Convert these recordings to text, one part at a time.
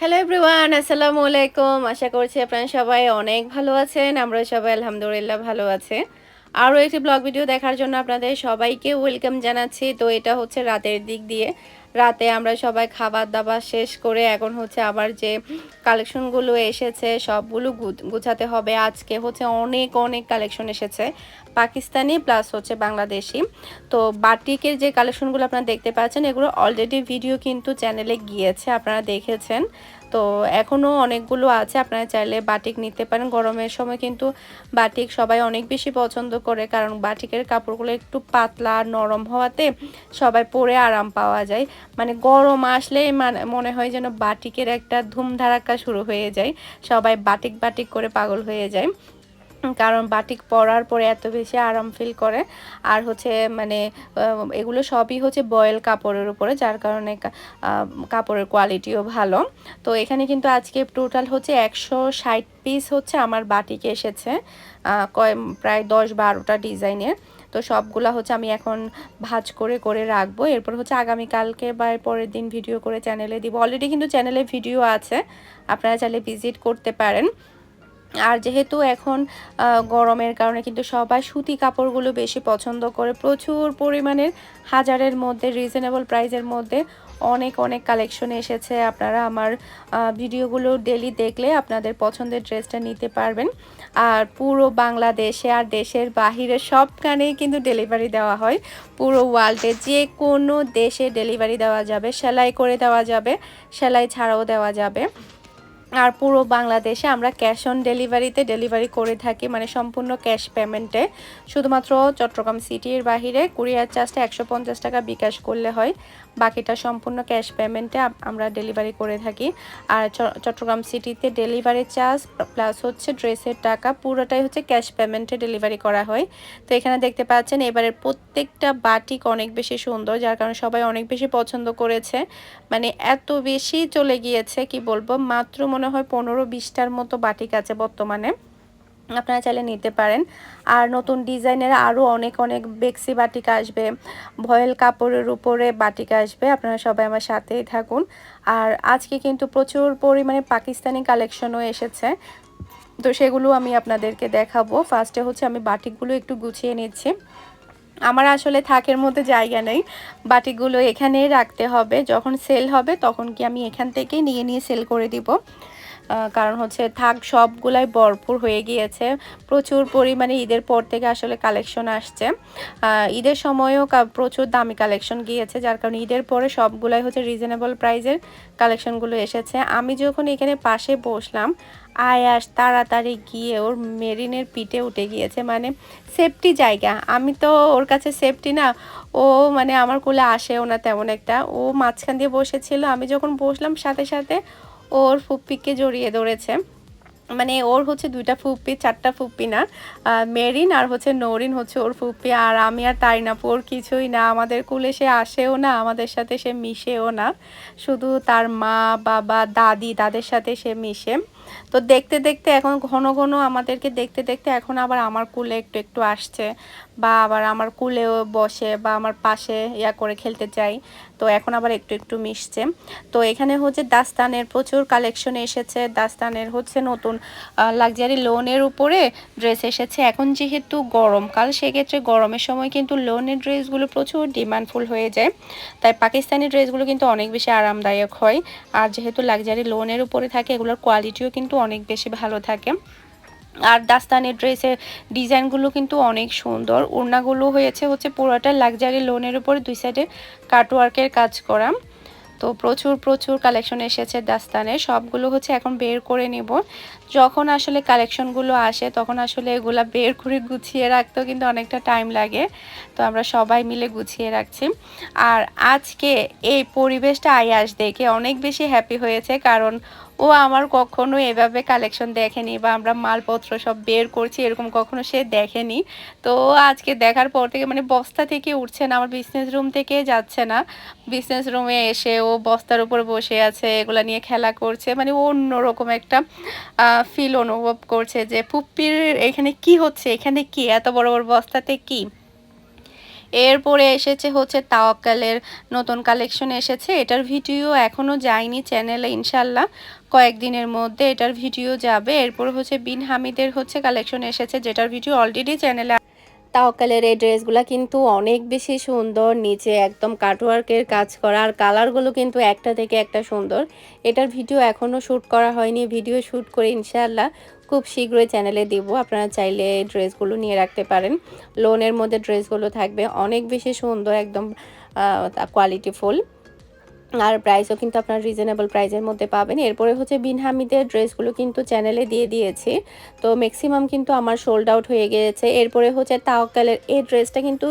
Hello everyone আসসালামু আলাইকুম আশা করছি আপনারা সবাই অনেক ভালো আছেন। আমরা সবাই আলহামদুলিল্লাহ ভালো আছে। আরও একটি ব্লগ ভিডিও দেখার জন্য আপনাদের সবাইকে ওয়েলকাম জানাচ্ছি। তো এটা হচ্ছে রাতের দিক দিয়ে। রাতে আমরা সবাই খাবার দাবার শেষ করে এখন হচ্ছে আবার যে কালেকশনগুলো এসেছে, সবগুলো গুছাতে হবে। আজকে হচ্ছে অনেক অনেক কালেকশন এসেছে। পাকিস্তানি প্লাস হচ্ছে বাংলাদেশি। তো বাটিকের যে কালেকশনগুলো আপনারা দেখতে পাচ্ছেন, এগুলো অলরেডি ভিডিও কিন্তু চ্যানেলে গিয়েছে, আপনারা দেখেছেন। তো এখনও অনেকগুলো আছে, আপনারা চাইলে বাটিক নিতে পারেন। গরমের সময় কিন্তু বাটিক সবাই অনেক বেশি পছন্দ করে, কারণ বাটিকের কাপড়গুলো একটু পাতলা নরম হওয়াতে সবাই পরে আরাম পাওয়া যায়। মানে গরম আসলেই মানে মনে হয় যেন বাটিকের একটা ধুমধারাক্কা শুরু হয়ে যায়। সবাই বাটিক বাটিক করে পাগল হয়ে যায়। কারণ বাটিক পরার পরে এত বেশি আরাম ফিল করে। আর হচ্ছে মানে এগুলো সবই হচ্ছে বয়েল কাপড়ের উপরে, যার কারণে কাপড়ের কোয়ালিটিও ভালো। তো এখানে কিন্তু আজকে টোটাল হচ্ছে একশো ষাট পিস হচ্ছে আমার বাটিকে এসেছে কয়, প্রায় দশ বারোটা ডিজাইনের। তো সবগুলা হচ্ছে আমি এখন ভাজ করে করে রাখব। এরপর হচ্ছে আগামীকালকে বা পরের দিন ভিডিও করে চ্যানেলে দিব। অলরেডি কিন্তু চ্যানেলে ভিডিও আছে, আপনারা চাইলে ভিজিট করতে পারেন। আর যেহেতু এখন গরমের কারণে কিন্তু সবাই সুতি কাপড়গুলো বেশি পছন্দ করে। প্রচুর পরিমাণের হাজারের মধ্যে রিজনেবল প্রাইসের মধ্যে অনেক অনেক কালেকশন এসেছে। আপনারা আমার ভিডিওগুলো ডেলি দেখলে আপনাদের পছন্দের ড্রেসটা নিতে পারবেন। আর পুরো বাংলাদেশে আর দেশের বাহিরে সবখানেই কিন্তু ডেলিভারি দেওয়া হয়। পুরো ওয়ার্ল্ডে যে কোনো দেশে ডেলিভারি দেওয়া যাবে, সেলাই করে দেওয়া যাবে, সেলাই ছাড়াও দেওয়া যাবে। আর পুরো বাংলাদেশে আমরা ক্যাশ অন ডেলিভারিতে ডেলিভারি করে থাকি মানে সম্পূর্ণ ক্যাশ পেমেন্টে শুধুমাত্র চট্টগ্রাম সিটির বাহিরে কুরিয়ার চার্জটা একশো পঞ্চাশ টাকা বিকাশ করলে হয়। বাকিটা সম্পূর্ণ ক্যাশ পেমেন্টে আমরা ডেলিভারি করে থাকি। আর চট্টগ্রাম সিটিতে ডেলিভারি চার্জ প্লাস হচ্ছে ড্রেসের টাকা, পুরোটাই হচ্ছে ক্যাশ পেমেন্টে ডেলিভারি করা হয়। তো এখানে দেখতে পাচ্ছেন, এবারের প্রত্যেকটা বাটিক অনেক বেশি সুন্দর, যার কারণে সবাই অনেক বেশি পছন্দ করেছে। মানে এত বেশি চলে গিয়েছে, কি বলব, মাত্র মনে হয় পনেরো বিশটার মতো বাটিক আছে বর্তমানে। আপনারা চাইলে নিতে পারেন। আর নতুন ডিজাইনের আরও অনেক অনেক বেক্সি বাটিক আসবে। ভয়েল কাপড়ের উপরে বাটিকা আসবে। আপনারা সবাই আমার সাথেই থাকুন। আর আজকে কিন্তু প্রচুর পরিমাণে পাকিস্তানি কালেকশনও এসেছে। তো সেগুলো আমি আপনাদেরকে দেখাবো। ফার্স্টে হচ্ছে আমি বাটিকগুলো একটু গুছিয়ে নিচ্ছি। আমার আসলে থাকের মধ্যে জায়গা নেই। বাটিকগুলো এখানেই রাখতে হবে। যখন সেল হবে তখন কি আমি এখান থেকেই নিয়ে নিয়ে সেল করে দিব। কারণ হচ্ছে থাক, সবগুলাই ভরপুর হয়ে গিয়েছে। প্রচুর পরিমাণে ঈদের পর থেকে আসলে কালেকশন আসছে। ঈদের সময়ও প্রচুর দামি কালেকশন গিয়েছে, যার কারণে ঈদের পরে সবগুলাই হচ্ছে রিজনেবল প্রাইজের কালেকশনগুলো এসেছে। আমি যখন এখানে পাশে বসলাম, আয়াস তাড়াতাড়ি গিয়ে ওর মেরিনের পিঠে উঠে গিয়েছে মানে সেফটি জায়গা। আমি তো ওর কাছে সেফটি না, ও মানে আমার কোলে আসেও না তেমন একটা। ও মাঝখান দিয়ে বসেছিল, আমি যখন বসলাম সাথে সাথে ওর ফুপ্পিকে জড়িয়ে ধরেছে। মানে ওর হচ্ছে দুইটা ফুপ্পি, চারটা ফুপ্পি না মেরিন আর হচ্ছে নরিন হচ্ছে ওর ফুপ্পি। আর আমি আর তাই না, ওর কিছুই না, আমাদের কুলে সে আসেও না, আমাদের সাথে সে মিশেও না। শুধু তার মা, বাবা, দাদি তাদের সাথে সে মিশে। তো দেখতে দেখতে এখন ঘন ঘন আমাদেরকে দেখতে দেখতে এখন আবার আমার কুলে একটু একটু আসছে বা আবার আমার কুলেও বসে বা আমার পাশে ইয়া করে খেলতে চাই তো এখন আবার একটু একটু মিশছে। তো এখানে হচ্ছে দাস্তানের প্রচুর কালেকশন এসেছে। দাস্তানের হচ্ছে নতুন লাক্সারি লোনের উপরে ড্রেস এসেছে। এখন যেহেতু গরমকাল সেক্ষেত্রে গরমের সময় কিন্তু লোনের ড্রেসগুলো প্রচুর ডিমান্ডফুল হয়ে যায়। তাই পাকিস্তানি ড্রেসগুলো কিন্তু অনেক বেশি আরামদায়ক হয়। আর যেহেতু লাক্সারি লোনের উপরে থাকে, এগুলোর কোয়ালিটিও কিন্তু অনেক বেশি ভালো থাকে। আর দাস্তানের ড্রেসের ডিজাইনগুলো কিন্তু অনেক সুন্দর। ওড়নাগুলো হয়েছে হচ্ছে পুরোটা লাক্সারি লোনের উপরে দুই সাইডে কাটওয়ার্কের কাজ করা। তো প্রচুর প্রচুর কালেকশন এসেছে দাস্তানে সবগুলো হচ্ছে এখন বের করে নেব। যখন আসলে কালেকশনগুলো আসে, তখন আসলে এগুলা বের করে গুছিয়ে রাখতেও কিন্তু অনেকটা টাইম লাগে। তো আমরা সবাই মিলে গুছিয়ে রাখছি। আর আজকে এই পরিবেশটা আয়াস দেখে অনেক বেশি হ্যাপি হয়েছে। কারণ ও আমার কখনো এভাবে কালেকশন দেখেনি বা আমরা মালপত্র সব বের করছি এরকম কখনো সে দেখেনি। তো আজকে দেখার পর থেকে মানে বস্তা থেকে উঠছে না, আমার বিজনেস রুম থেকে যাচ্ছে না। বিজনেস রুমে এসে ও বস্তার উপর বসে আছে, এগুলা নিয়ে খেলা করছে। মানে অন্যরকম একটা ফিল অনুভব করছে যে, পুপ্পির এখানে কি হচ্ছে? এখানে কি? এত বড় বড় বস্তাতে কি? এরপরে এসেছে হচ্ছে তাওয়াক্কালের নতুন কালেকশন এসেছে। এটার ভিডিও এখনও যায়নি চ্যানেলে ইনশাল্লাহ কয়েকদিনের মধ্যে এটার ভিডিও যাবে। এরপর হচ্ছে বিন হামিদের হচ্ছে কালেকশন এসেছে, যেটার ভিডিও অলরেডি চ্যানেলে তাওকালের এই ড্রেসগুলো কিন্তু অনেক বেশি সুন্দর। নিচে একদম কাটওয়ার্কের কাজ করা। আর কালারগুলো কিন্তু একটা থেকে একটা সুন্দর। এটার ভিডিও এখনও শ্যুট করা হয়নি। ভিডিও শ্যুট করে ইনশাল্লাহ খুব শীঘ্রই চ্যানেলে দেব। আপনারা চাইলে এই ড্রেসগুলো নিয়ে রাখতে পারেন। লোনের মধ্যে ড্রেসগুলো থাকবে। অনেক বেশি সুন্দর, একদম কোয়ালিটি ফুল আর প্রাইসও কিন্তু আপনার রিজনেবল প্রাইসের মধ্যে পাবেন। এরপরে হচ্ছে বিনহামিদের ড্রেসগুলো কিন্তু চ্যানেলে দিয়ে দিয়েছি। তো ম্যাক্সিমাম কিন্তু আমার সোল্ড আউট হয়ে গিয়েছে। এরপরে হচ্ছে তাওকালের এই ড্রেসটা কিন্তু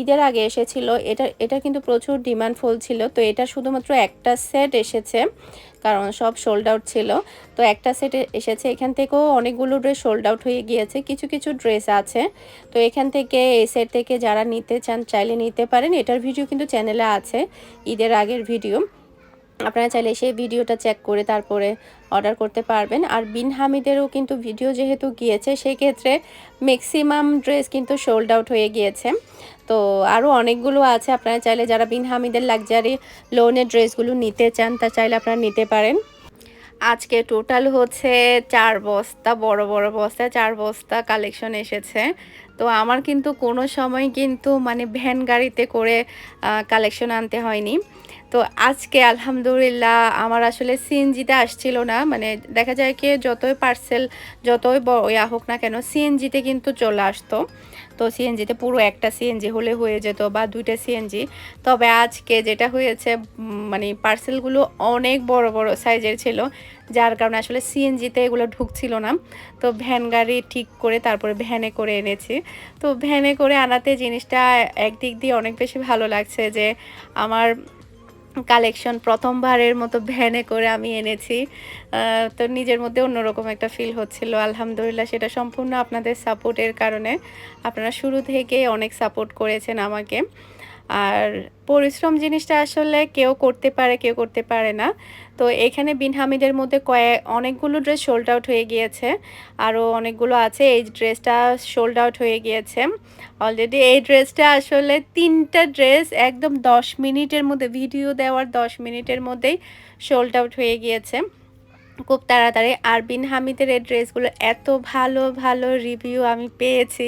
ঈদের আগে এসেছিল। এটা এটা কিন্তু প্রচুর ডিমান্ড ফুল ছিল। তো এটা শুধুমাত্র একটা সেট এসেছে। কারণ সব সোল্ড আউট ছিল। তো একটা সেটে এসেছে, এখান থেকেও অনেকগুলো ড্রেস সোল্ড আউট হয়ে গিয়েছে, কিছু কিছু ড্রেস আছে। তো এখান থেকে এই সেট থেকে যারা নিতে চান, চাইলে নিতে পারেন। এটার ভিডিও কিন্তু চ্যানেলে আছে, ঈদের আগের ভিডিও আপনারা চাইলে সেই ভিডিওটা চেক করে তারপরে অর্ডার করতে পারবেন। আর বিন হামিদেরও কিন্তু ভিডিও যেহেতু গিয়েছে, সেক্ষেত্রে ম্যাক্সিমাম ড্রেস কিন্তু সোল্ড আউট হয়ে গিয়েছে। তো আরও অনেকগুলো আছে, আপনারা চাইলে যারা বিন হামিদের লাক্সারি লোনের ড্রেসগুলো নিতে চান, তা চাইলে আপনারা নিতে পারেন। আজকে টোটাল হচ্ছে চার বস্তা, বড় বড় বস্তা চার বস্তা কালেকশন এসেছে। তো আমার কিন্তু কোনো সময় কিন্তু মানে ভ্যান গাড়িতে করে কালেকশন আনতে হয়নি। তো আজকে আলহামদুলিল্লাহ আমার আসলে সিএনজিতে আসছিল না মানে দেখা যায় কি যতই পার্সেল যতই ইয়া হোক না কেন সিএনজিতে কিন্তু চলে আসতো। তো সিএনজিতে পুরো একটা সিএনজি হলে হয়ে যেত বা দুইটা সিএনজি তবে আজকে যেটা হয়েছে মানে পার্সেলগুলো অনেক বড় বড় সাইজের ছিল। যার কারণে আসলে সিএনজিতে এগুলো ঢুকছিল না। তো ভ্যান গাড়ি ঠিক করে তারপরে ভ্যানে করে এনেছি। তো ভ্যানে করে আনাতে জিনিসটা একদিক দিয়ে অনেক বেশি ভালো লাগছে যে আমার কালেকশন প্রথমবারের মতো ভ্যানে করে আমি এনেছি। তো নিজের মধ্যে অন্যরকম একটা ফিল হচ্ছিল। আলহামদুলিল্লাহ সেটা সম্পূর্ণ আপনাদের সাপোর্টের কারণে। আপনারা শুরু থেকে অনেক সাপোর্ট করেছেন আমাকে। আর পরিশ্রম জিনিসটা আসলে কেউ করতে পারে, কেউ করতে পারে না। তো এখানে বিন হামিদের মধ্যে কয়েক অনেকগুলো ড্রেস সোল্ড আউট হয়ে গিয়েছে। আরও অনেকগুলো আছে, এই ড্রেসটা সোল্ড আউট হয়ে গিয়েছে। অলরেডি এই ড্রেসটা আসলে তিনটা ড্রেস একদম দশ মিনিটের মধ্যে ভিডিও দেওয়ার দশ মিনিটের মধ্যেই সোল্ড আউট হয়ে গিয়েছে। খুব তাড়াতাড়ি। আর বিন হামিদের এই ড্রেসগুলো এত ভালো ভালো রিভিউ আমি পেয়েছি।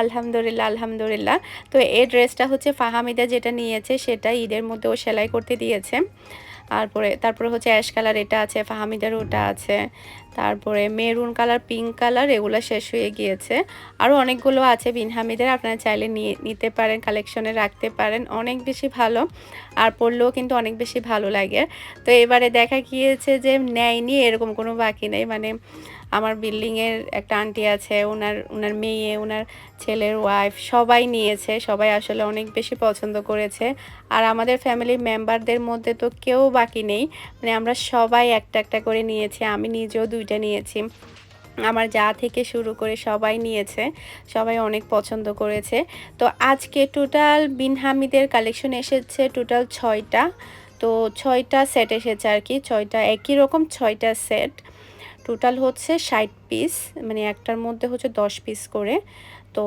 আলহামদুলিল্লাহ আলহামদুলিল্লাহ। তো এই ড্রেসটা হচ্ছে ফাহামিদা যেটা নিয়েছে, সেটা ঈদের মধ্যেও সেলাই করতে দিয়েছে। তারপরে তারপরে হচ্ছে অ্যাশ কালার এটা আছে, ফাহামিদার ওটা আছে, তারপরে মেরুন কালার, পিঙ্ক কালার, এগুলো শেষ হয়ে গিয়েছে। আরও অনেকগুলো আছে বিনহামিদের, আপনারা চাইলে নিয়ে নিতে পারেন কালেকশনে রাখতে পারেন, অনেক বেশি ভালো। আর পড়লেও কিন্তু অনেক বেশি ভালো লাগে। তো এবারে দেখা গিয়েছে যে নেয়নি, এরকম কোনো বাকি নেই মানে আমার বিল্ডিংয়ের একটা আন্টি আছে ওনার ওনার মেয়ে ওনার ছেলের ওয়াইফ সবাই নিয়েছে, সবাই আসলে অনেক বেশি পছন্দ করেছে। আর আমাদের ফ্যামিলি মেম্বারদের মধ্যে তো কেউ বাকি নেই মানে আমরা সবাই একটা একটা করে নিয়েছি, আমি নিজেও দুইটা নিয়েছি। আমার যা থেকে শুরু করে সবাই নিয়েছে, সবাই অনেক পছন্দ করেছে। তো আজকে টোটাল বিন হামিদের কালেকশন এসেছে টোটাল ছয়টা, তো ছয়টা সেট এসেছে আর কি, ছয়টা একই রকম ছয়টা সেট টোটাল হচ্ছে ষাট পিস মানে একটার মধ্যে হচ্ছে দশ পিস করে। তো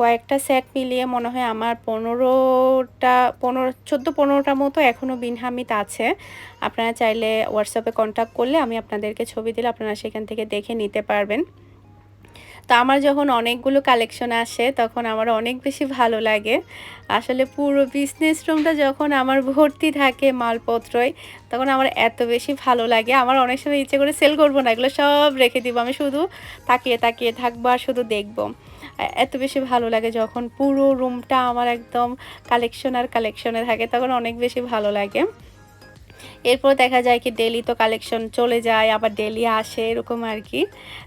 কয়েকটা সেট মিলিয়ে মনে হয় আমার পনেরোটা, পনেরো, চোদ্দ, পনেরোটা মতো এখনও বিনহামিত আছে। আপনারা চাইলে হোয়াটসঅ্যাপে কন্ট্যাক্ট করলে আমি আপনাদেরকে ছবি দিলে আপনারা সেখান থেকে দেখে নিতে পারবেন। তো আমার যখন অনেকগুলো কালেকশন আসে, তখন আমার অনেক বেশি ভালো লাগে। আসলে পুরো বিজনেস রুমটা যখন আমার ভর্তি থাকে মালপত্রই, তখন আমার এত বেশি ভালো লাগে। আমার অনেক সময় ইচ্ছে করে সেল করব না, এগুলো সব রেখে দিব। আমি শুধু তাকিয়ে তাকিয়ে থাকব আর শুধু দেখব। এত বেশি ভালো লাগে যখন পুরো রুমটা আমার একদম কালেকশন আর কালেকশনে থাকে, তখন অনেক বেশি ভালো লাগে। এরপর দেখা যায় কি ডেলি তো কালেকশন চলে যায়, আবার ডেলি আসে এরকম আর কি।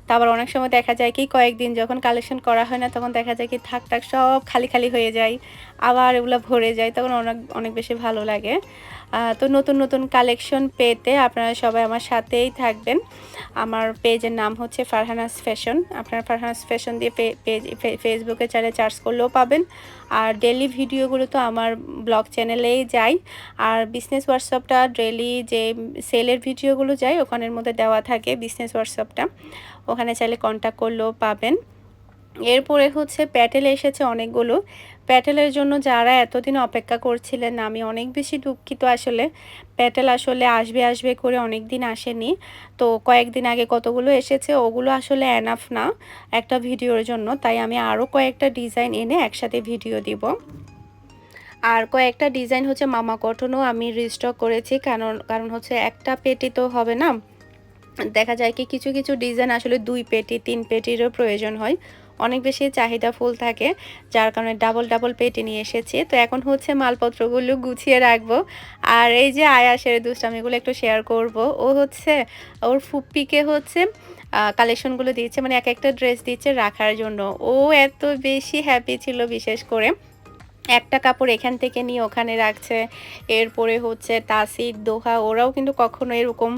তারপর অনেক সময় দেখা যায় কি কয়েকদিন যখন কালেকশন করা হয় না, তখন দেখা যায় কি থাক থাক সব খালি খালি হয়ে যায়, আবার এগুলো ভরে যায়, তখন অনেক অনেক বেশি ভালো লাগে। তো নতুন নতুন কালেকশন পেতে আপনারা সবাই আমার সাথেই থাকবেন। আমার পেজের নাম হচ্ছে ফারহানাস ফ্যাশন আপনারা ফারহানাস ফ্যাশন দিয়ে পেজ ফেসবুকে চাইলে চার্জ করলেও পাবেন। আর ডেলি ভিডিওগুলো তো আমার ব্লগ চ্যানেলেই যাই আর বিজনেস হোয়াটসঅ্যাপটা ডেলি যে সেলের ভিডিওগুলো যায় ওখানের মধ্যে দেওয়া থাকে বিজনেস হোয়াটসঅ্যাপটা ওখানে চাইলে কন্ট্যাক্ট করলেও পাবেন। এরপরে হচ্ছে প্যাটেল এসেছে অনেকগুলো। প্যাটেলের জন্য যারা এতদিন অপেক্ষা করছিলেন, আমি অনেক বেশি দুঃখিত আসলে। প্যাটেল আসলে আসবে আসবে করে অনেক দিন আসেনি। তো কয়েকদিন আগে কতগুলো এসেছে, ওগুলো আসলে অ্যানাফ না একটা ভিডিওর জন্য। তাই আমি আরও কয়েকটা ডিজাইন এনে একসাথে ভিডিও দিব। আর কয়েকটা ডিজাইন হচ্ছে মামা কটনও আমি রিস্টক করেছি, কারণ কারণ হচ্ছে একটা পেটি তো হবে না। দেখা যায় কি কিছু কিছু ডিজাইন আসলে দুই পেটি, তিন পেটিরও প্রয়োজন হয়। অনেক বেশি চাহিদা ফুল থাকে, যার কারণে ডাবল ডাবল পেটি নিয়ে এসেছি। তো এখন হচ্ছে মালপত্রগুলো গুছিয়ে রাখব। আর এই যে আয়াসের দুষ্টামিগুলো একটু শেয়ার করব। ও হচ্ছে, ওর ফুপ্পিকে হচ্ছে কালেকশনগুলো দিচ্ছে মানে এক একটা ড্রেস দিচ্ছে রাখার জন্য। ও এত বেশি হ্যাপি ছিল বিশেষ করে। একটা কাপড় এখান থেকে নিয়ে ওখানে রাখছে। এরপরে হচ্ছে তাসির, দোহা, ওরাও কিন্তু কখনো এরকম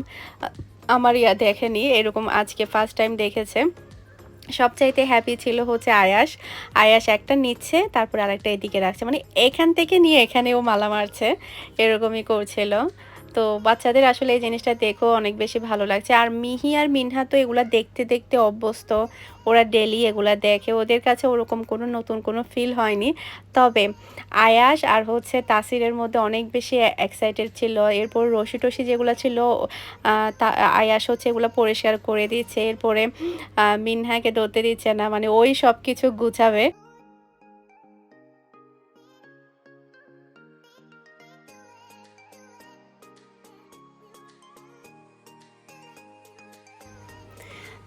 আমার ইয়া দেখেনি, এরকম আজকে ফার্স্ট টাইম দেখেছে। সবচাইতে হ্যাপি ছিল হচ্ছে আয়াস। আয়াস একটা নিচ্ছে, তারপর আরেকটা এদিকে রাখছে। মানে এখান থেকে নিয়ে এখানেও মালা মারছে। এরকমই করছিল। তো বাচ্চাদের আসলে এই জিনিসটা দেখেও অনেক বেশি ভালো লাগছে। আর মিহি আর মিনহা তো এগুলা দেখতে দেখতে অভ্যস্ত। ওরা ডেলি এগুলা দেখে। ওদের কাছে ওরকম কোনো নতুন কোনো ফিল হয়নি। তবে আয়াস আর হচ্ছে তাসিরের মধ্যে অনেক বেশি এক্সাইটেড ছিল। এরপর রশি টসি যেগুলো ছিল আয়াস হচ্ছে এগুলো পরিষ্কার করে দিচ্ছে। এরপরে মিনহাকে ধরতে দিচ্ছে না। মানে ওই সব কিছু গুছাবে।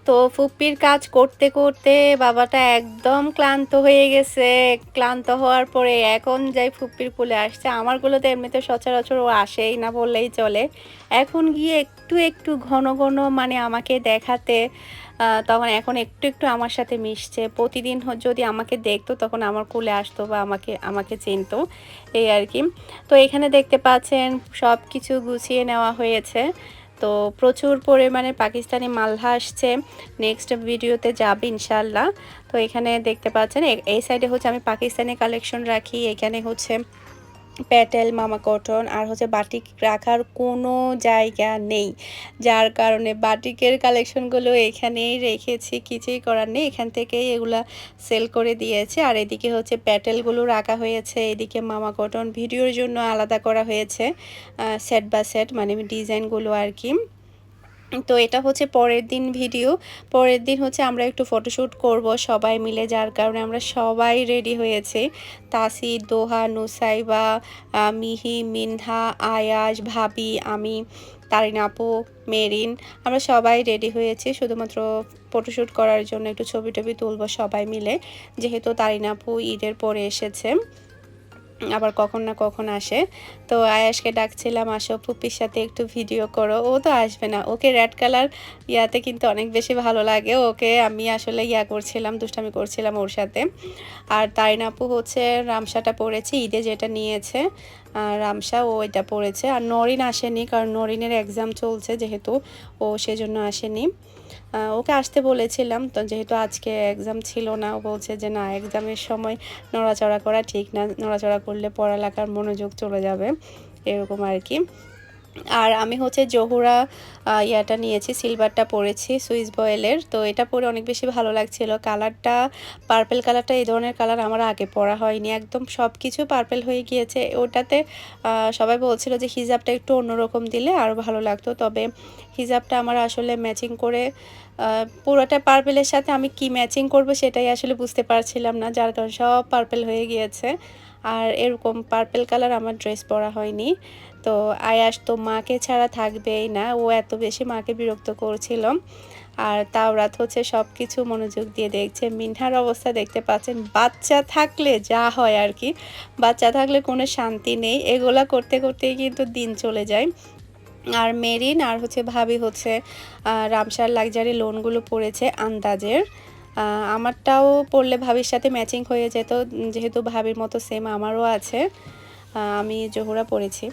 তো ফুপ্পির কাজ করতে করতে বাবাটা একদম ক্লান্ত হয়ে গেছে। ক্লান্ত হওয়ার পরে এখন যাই ফুপ্পির কুলে আসছে, আমারগুলোতে এমনিতে সচরাচর ও আসেই না বললেই চলে। এখন গিয়ে একটু একটু ঘন ঘন মানে আমাকে দেখাতে তখন এখন একটু একটু আমার সাথে মিশছে। প্রতিদিন যদি আমাকে দেখতো তখন আমার কুলে আসতো বা আমাকে আমাকে চিনতো, এই আর কি। তো এখানে দেখতে পাচ্ছেন সব কিছু গুছিয়ে নেওয়া হয়েছে। তো প্রচুর পরিমাণে পাকিস্তানি মালহা আসছে। নেক্সট ভিডিওতে যাবে ইনশাল্লাহ তো এখানে দেখতে পাচ্ছেন এই সাইডে হচ্ছে আমি পাকিস্তানি কালেকশন রাখি, এখানে হচ্ছে প্যাটেল, মামা কটন আর হচ্ছে বাটিক রাখার কোনো জায়গা নেই। যার কারণে বাটিকের কালেকশনগুলো এখানেই রেখেছি, কিছুই করার নেই। এখান থেকেই এগুলা সেল করে দিয়েছে। আর এদিকে হচ্ছে প্যাটেলগুলো রাখা হয়েছে। এদিকে মামা কটন ভিডিওর জন্য আলাদা করা হয়েছে সেট বা সেট মানে ডিজাইনগুলো আর কি। তো এটা হচ্ছে পরের দিন ভিডিও পরের দিন হচ্ছে আমরা একটু ফটোশ্যুট করব সবাই মিলে, যার কারণে আমরা সবাই রেডি হয়েছে। তাসি দোহা, নুসাইবা মিহি, মিনহা, আয়াস, ভাবি, আমি, তারিন আপু, মেরিন, আমরা সবাই রেডি হয়েছি। শুধুমাত্র ফটোশ্যুট করার জন্য একটু ছবি টবি তুলবো সবাই মিলে। যেহেতু তারিন আপু ঈদের পরে এসেছে। আবার কখন না কখন আসে। তো আয়াসকে ডাকছিলাম, আসো পুপির সাথে একটু ভিডিও করো। ও তো আসবে না। ওকে রেড কালার ইয়াতে কিন্তু অনেক বেশি ভালো লাগে। ওকে আমি আসলে ইয়া করছিলাম, দুষ্টামি করছিলাম ওর সাথে। আর তাইনাপু হচ্ছে রামসাটা পড়েছে, ঈদে যেটা নিয়েছে। আর রামসা ও এটা পড়েছে। আর নরিন আসেনি, কারণ নরিনের এক্সাম চলছে যেহেতু, ও সেজন্য আসেনি। ওকে আসতে বলেছিলাম, তো যেহেতু আজকে এক্সাম ছিল না, ও বলছে যে না এক্সামের সময় নড়াচড়া করা ঠিক না, নড়াচড়া করলে পড়ালেখার মনোযোগ চলে যাবে, এরকম আর কি। আর আমি হচ্ছে জহুরা ইয়াটা নিয়েছি, সিলভারটা পরেছি, সুইস বয়েলের। তো এটা পরে অনেক বেশি ভালো লাগছিল। কালারটা, পার্পেল কালারটা এই ধরনের কালার আমার আগে পরা হয়নি। একদম সব কিছু পার্পেল হয়ে গিয়েছে। ওটাতে সবাই বলছিল যে হিজাবটা একটু অন্যরকম দিলে আরও ভালো লাগতো। তবে হিজাবটা আমার আসলে ম্যাচিং করে পুরোটা পার্পেলের সাথে আমি কি ম্যাচিং করব সেটাই আসলে বুঝতে পারছিলাম না। যার কারণে সব পার্পেল হয়ে গিয়েছে। আর এরকম পার্পেল কালার আমার ড্রেস পরা হয়নি। তো আয়াস তো মাকে ছাড়া থাকবেই না। ও এত বেশি মাকে বিরক্ত করছিল। আর তাওরাত হচ্ছে সব কিছু মনোযোগ দিয়ে দেখছে। মিনহার অবস্থা দেখতে পাচ্ছেন, বাচ্চা থাকলে যা হয় আর কি। বাচ্চা থাকলে কোনো শান্তি নেই। এগুলা করতে করতেই কিন্তু দিন চলে যায়। আর মেরিন আর হচ্ছে ভাবি হচ্ছে রামসার লাক্সারি লোনগুলো পড়েছে আন্দাজের। আমারটাও পড়লে ভাবির সাথে ম্যাচিং হয়ে যেত। যেহেতু ভাবির মতো সেম আমারও আছে। আমি জোহরা পড়েছি।